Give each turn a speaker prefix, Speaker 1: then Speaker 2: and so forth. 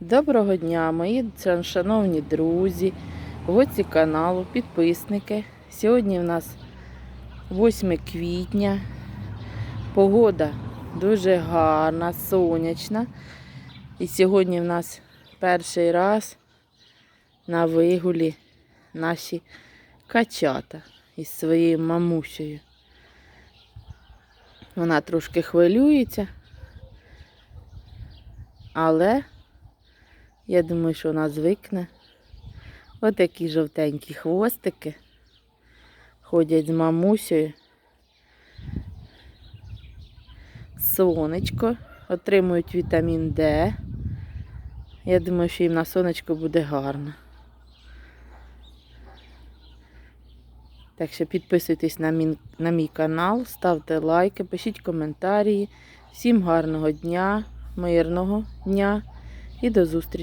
Speaker 1: Доброго дня, мої шановні друзі, гості каналу, підписники. Сьогодні в нас 8 квітня. Погода дуже гарна, сонячна. І сьогодні в нас перший раз на вигулі наші качата із своєю мамусею. Вона трошки хвилюється, але я думаю, що вона звикне. Ось такі жовтенькі хвостики ходять з мамусею. Сонечко, отримують вітамін Д. Я думаю, що їм на сонечко буде гарно. Так що підписуйтесь на мій, на мій канал, ставте лайки, пишіть коментарі. Всім гарного дня, мирного дня і до зустрічі!